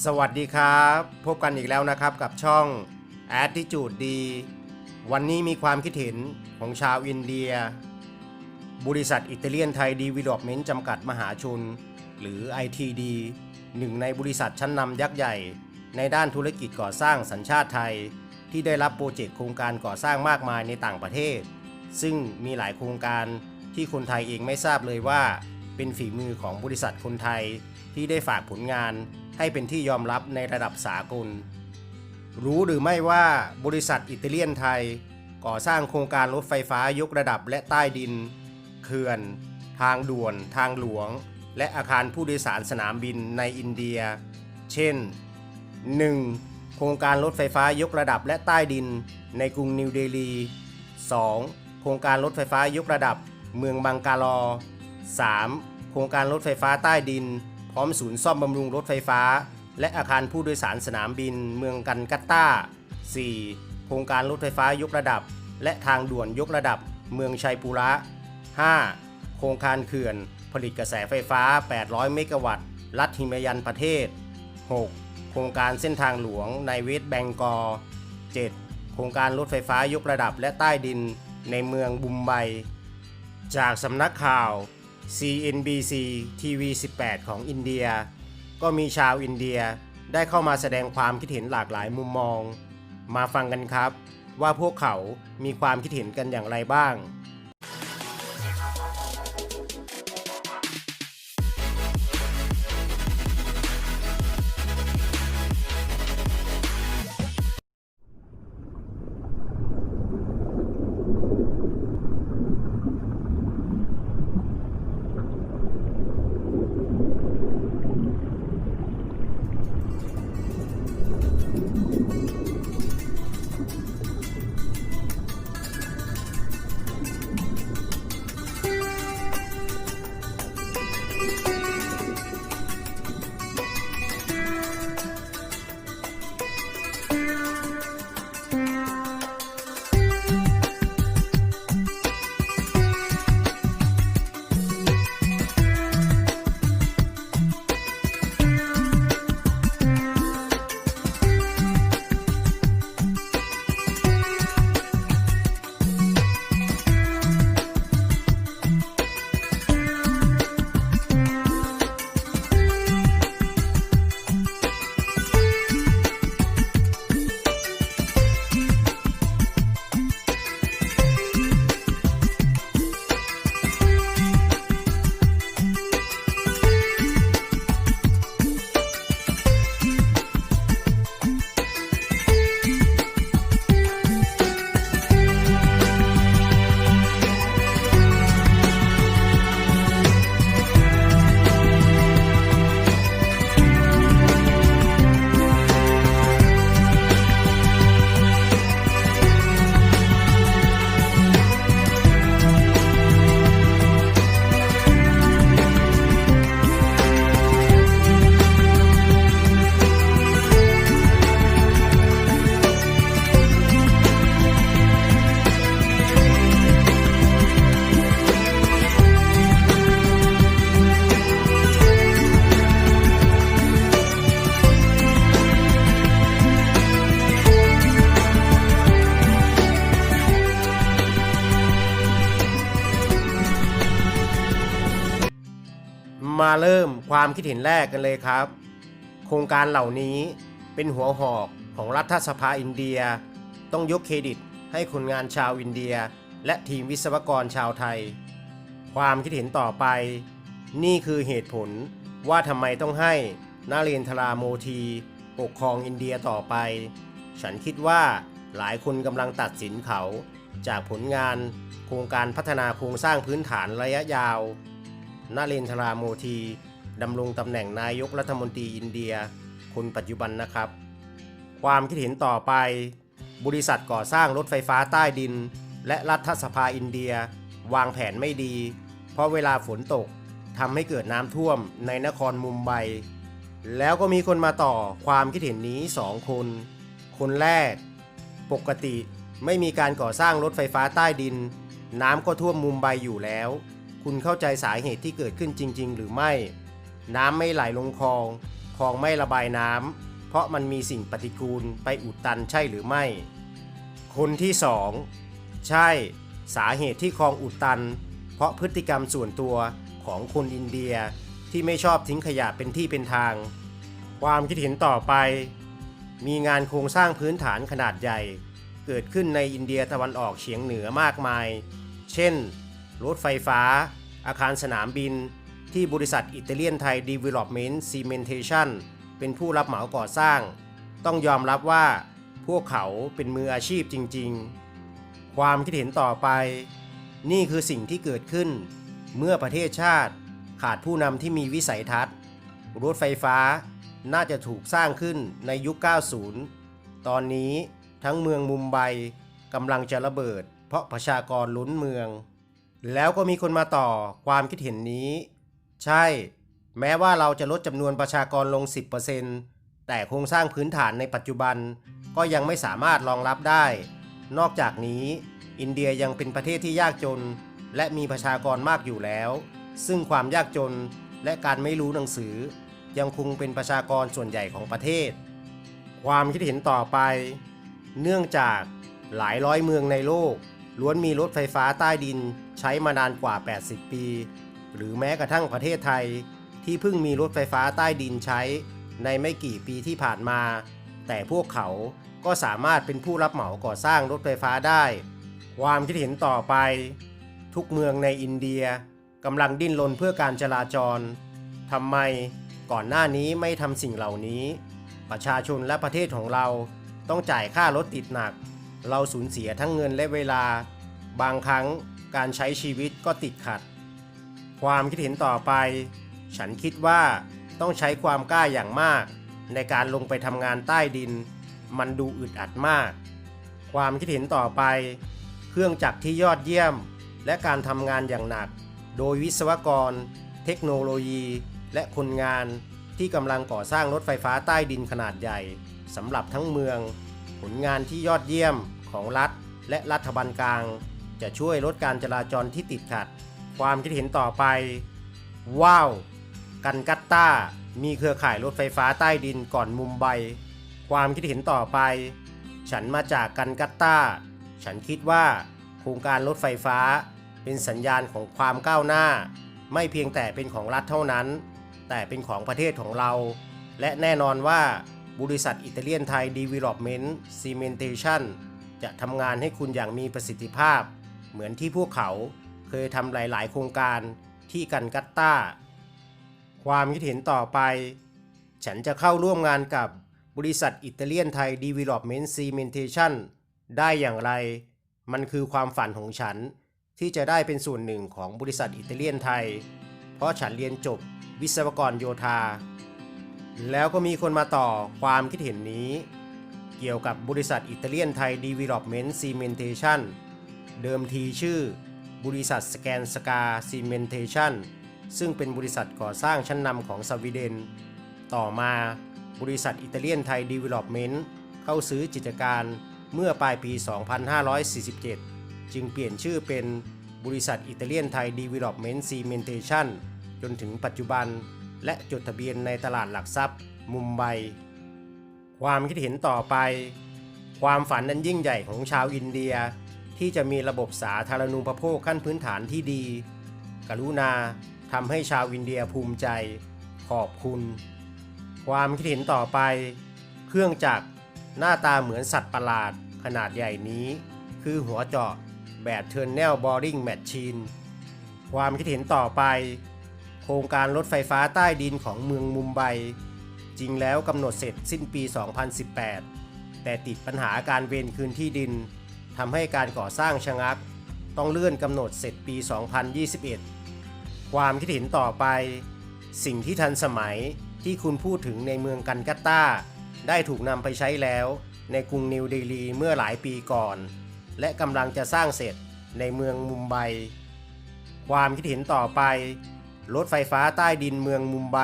สวัสดีครับ พบกันอีกแล้วนะครับกับช่อง Attitude D วันนี้มีความคิดเห็นของชาวอินเดีย บริษัทอิตาเลียนไทยดีวิลอปเมนต์จำกัดมหาชน หรือ ITD หนึ่งในบริษัทชั้นนำยักษ์ใหญ่ ในด้านธุรกิจก่อสร้างสัญชาติไทย ที่ได้รับโปรเจกต์โครงการก่อสร้างมากมายในต่างประเทศ ซึ่งมีหลายโครงการที่คนไทยเองไม่ทราบเลยว่า เป็นฝีมือของบริษัทคนไทยที่ได้ฝากผลงาน ให้เป็นที่ยอมรับในระดับสากล รู้หรือไม่ว่าบริษัทอิตาเลียนไทย ก่อสร้างโครงการรถไฟฟ้ายกระดับและใต้ดิน เขื่อน ทางด่วน ทางหลวง และอาคารผู้โดยสารสนามบินในอินเดีย เช่น 1. โครงการรถไฟฟ้ายกระดับและใต้ดิน ในกรุงนิวเดลี 2. โครงการรถไฟฟ้ายกระดับ เมืองบังกาลอ 3. โครงการรถไฟฟ้าใต้ดิน พร้อมศูนย์ซ่อมบำรุงรถไฟฟ้า และอาคารผู้โดยสารสนามบินเมืองกันกัตตา 4. โครงการรถไฟฟ้ายกระดับ และทางด่วนยกระดับ เมืองชัยปุระ 5. โครงการเขื่อน ผลิตกระแสไฟฟ้า 800 เมกะวัตต์ รัฐหิมายันประเทศ 6. โครงการเส้นทางหลวงในเวสแบงกอล 7. โครงการรถไฟฟ้ายกระดับและใต้ดินในเมืองบุมไบ จากสำนักข่าว CNBC TV 18 ของอินเดีย ก็มีชาวอินเดียได้เข้ามาแสดงความคิดเห็นหลากหลายมุมมอง มาฟังกันครับ ว่าพวกเขามีความคิดเห็นกันอย่างไรบ้าง มาเริ่มความคิดเห็นแรกกันเลยครับ โครงการเหล่านี้เป็นหัวหอกของรัฐสภาอินเดีย ต้องยกเครดิตให้คนงานชาวอินเดีย และทีมวิศวกรชาวไทย ความคิดเห็นต่อไป นี่คือเหตุผลว่าทำไมต้องให้นาเรนทราโมทีปกครองอินเดียต่อไป ฉันคิดว่าหลายคนกำลังตัดสินเขา จากผลงานโครงการพัฒนาโครงสร้างพื้นฐานระยะยาว นาเรนทราโมทีดำรงตำแหน่งนายกรัฐมนตรีอินเดีย คนปัจจุบันนะครับ ความคิดเห็นต่อไป บริษัทก่อสร้างรถไฟฟ้าใต้ดิน และรัฐสภาอินเดีย วางแผนไม่ดี เพราะเวลาฝนตกทำให้เกิดน้ำท่วมในนครมุมไบ แล้วก็มีคนมาต่อความคิดเห็นนี้สองคน คนแรก ปกติไม่มีการก่อสร้างรถไฟฟ้าใต้ดิน น้ำก็ท่วมมุมไบอยู่แล้ว คุณเข้าใจสาเหตุที่เกิดขึ้นจริง ๆ หรือไม่ น้ำไม่ไหลลงคลอง คลองไม่ระบายน้ำ เพราะมันมีสิ่งปฏิกูลไปอุดตันใช่หรือไม่ คนที่สองใช่ สาเหตุที่คลองอุดตัน เพราะพฤติกรรมส่วนตัวของคนอินเดียที่ไม่ชอบทิ้งขยะเป็นที่เป็นทาง ความคิดเห็นต่อไป มีงานโครงสร้างพื้นฐานขนาดใหญ่ เกิดขึ้นในอินเดียตะวันออกเฉียงเหนือมากมาย เช่น รถไฟฟ้า อาคารสนามบิน ที่บริษัทอิตาเลียนไทย Development Cementation เป็นผู้รับเหมาก่อสร้าง ต้องยอมรับว่าพวกเขาเป็นมืออาชีพจริงๆ ความคิดเห็นต่อไป นี่คือสิ่งที่เกิดขึ้น เมื่อประเทศชาติขาดผู้นำที่มีวิสัยทัศน์ รถไฟฟ้าน่าจะถูกสร้างขึ้นในยุค 90 ตอนนี้ทั้งเมืองมุมไบกำลังจะระเบิด เพราะประชากรล้นเมือง แล้วก็มีคนมาต่อความคิดเห็นนี้ ใช่ แม้ว่าเราจะลดจำนวนประชากรลง 10%แต่โครงสร้างพื้นฐานในปัจจุบัน ก็ยังไม่สามารถรองรับได้ นอกจากนี้ อินเดียยังเป็นประเทศที่ยากจน และมีประชากรมากอยู่แล้ว ซึ่งความยากจนและการไม่รู้หนังสือ ยังคงเป็นประชากรส่วนใหญ่ของประเทศ ความคิดเห็นต่อไป เนื่องจากหลายร้อยเมืองในโลก ล้วนมีรถไฟฟ้าใต้ดิน ใช้มานานกว่า 80 ปี หรือแม้กระทั่งประเทศไทย ที่เพิ่งมีรถไฟฟ้าใต้ดินใช้ในไม่กี่ปีที่ผ่านมา แต่พวกเขาก็สามารถเป็นผู้รับเหมาก่อสร้างรถไฟฟ้าได้ ความคิดเห็นต่อไป ทุกเมืองในอินเดียกำลังดิ้นรนเพื่อการจราจรทำไมก่อนหน้านี้ไม่ทำสิ่งเหล่านี้ ประชาชนและประเทศของเราต้องจ่ายค่ารถติดหนัก เราสูญเสียทั้งเงินและเวลา บางครั้ง การใช้ชีวิตก็ติดขัด ความคิดเห็นต่อไป ฉันคิดว่าต้องใช้ความกล้าอย่างมาก ในการลงไปทำงานใต้ดิน มันดูอึดอัดมาก ความคิดเห็นต่อไป เครื่องจักรที่ยอดเยี่ยม และการทำงานอย่างหนัก โดยวิศวกร เทคโนโลยี และคนงานที่กำลังก่อสร้างรถไฟฟ้าใต้ดินขนาดใหญ่สำหรับทั้งเมือง ผลงานที่ยอดเยี่ยมของรัฐและรัฐบาลกลาง จะช่วยลดการจราจรที่ติดขัด ความคิดเห็นต่อไป ว้าว กันกัตตามีเครือข่ายรถไฟฟ้าใต้ดินก่อนมุมไบ ความคิดเห็นต่อไป ฉันมาจากกันกัตตาฉันคิดว่าโครงการรถไฟฟ้าเป็นสัญญาณของความก้าวหน้า ไม่เพียงแต่เป็นของรัฐเท่านั้น แต่เป็นของประเทศของเรา และแน่นอนว่าบริษัทอิตาเลียนไทย Development Cementation จะทำงานให้คุณอย่างมีประสิทธิภาพ เหมือนที่พวกเขาเคยทำหลาย ๆ โครงการที่กันกัตตาความคิดเห็นต่อไป ฉันจะเข้าร่วมงานกับบริษัทอิตาเลียนไทย Development Cementation ได้อย่างไร มันคือความฝันของฉันที่จะได้เป็นส่วนหนึ่งของบริษัทอิตาเลียนไทย เพราะฉันเรียนจบวิศวกรโยธา แล้วก็มีคนมาต่อความคิดเห็นนี้ เกี่ยวกับบริษัทอิตาเลียนไทย Development Cementation เดิมทีชื่อ บริษัทสแกนสกาซีเมนเทชันซึ่งเป็นบริษัทก่อสร้างชั้นนำของสวีเดน ต่อมาบริษัทอิตาเลียนไทยดีเวล็อปเมนต์เข้าซื้อกิจการเมื่อปลายปี 2547 จึงเปลี่ยนชื่อเป็นบริษัทอิตาเลียนไทยดีเวล็อปเมนต์ซีเมนเทชันจนถึงปัจจุบัน และจดทะเบียนในตลาดหลักทรัพย์ มุมไบ ความคิดเห็นต่อไป ความฝันนั้นยิ่งใหญ่ของชาวอินเดีย ที่จะมีระบบสาธารณูปโภคขั้นพื้นฐานที่ดี กรุณาทำให้ชาวอินเดียภูมิใจ ขอบคุณ ความคิดเห็นต่อไป เครื่องจักรหน้าตาเหมือนสัตว์ประหลาดขนาดใหญ่นี้ คือหัวเจาะแบบ Tunnel Boring Machine ความคิดเห็นต่อไป โครงการรถไฟฟ้าใต้ดินของเมืองมุมไบ จริงแล้วกำหนดเสร็จสิ้นปี 2018 แต่ติดปัญหาการเวนคืนที่ดิน ทำให้การก่อสร้างชะงัก ต้องเลื่อนกำหนดเสร็จปี 2021 ความคิดเห็นต่อไป สิ่งที่ทันสมัยที่คุณพูดถึงในเมืองกันกัตตาได้ถูกนำไปใช้แล้วในกรุงนิวเดลีเมื่อหลายปีก่อน และกำลังจะสร้างเสร็จในเมืองมุมไบ ความคิดเห็นต่อไป รถไฟฟ้าใต้ดินเมืองมุมไบ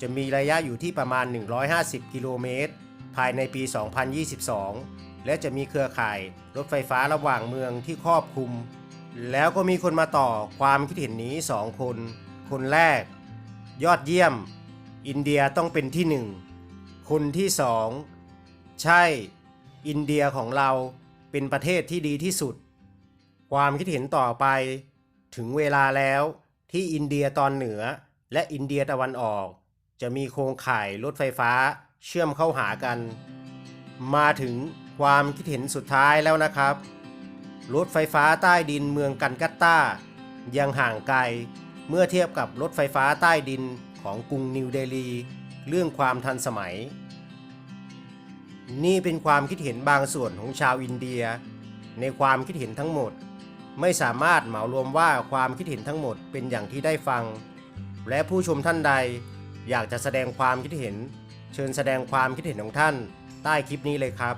จะมีระยะอยู่ที่ประมาณ 150 กิโลเมตร ภายในปี 2022 และจะมีเครือข่ายรถไฟฟ้าระหว่างเมืองที่ครอบคลุม แล้วก็มีคนมาต่อความคิดเห็นนี้2คน คนแรก ยอดเยี่ยม อินเดียต้องเป็นที่หนึ่ง คนที่สองใช่ อินเดียของเราเป็นประเทศที่ดีที่สุด ความคิดเห็นต่อไป ถึงเวลาแล้วที่อินเดียตอนเหนือและอินเดียตะวันออก จะมีโครงข่ายรถไฟฟ้าเชื่อมเข้าหากัน มาถึง ความคิดเห็นสุดท้ายแล้วนะครับ รถไฟฟ้าใต้ดินเมืองกันกัตตายังห่างไกล เมื่อเทียบกับรถไฟฟ้าใต้ดินของกรุงนิวเดลี เรื่องความทันสมัย นี่เป็นความคิดเห็นบางส่วนของชาวอินเดีย ในความคิดเห็นทั้งหมด ไม่สามารถเหมารวมว่าความคิดเห็นทั้งหมดเป็นอย่างที่ได้ฟัง และผู้ชมท่านใดอยากจะแสดงความคิดเห็น เชิญแสดงความคิดเห็นของท่านใต้คลิปนี้เลยครับ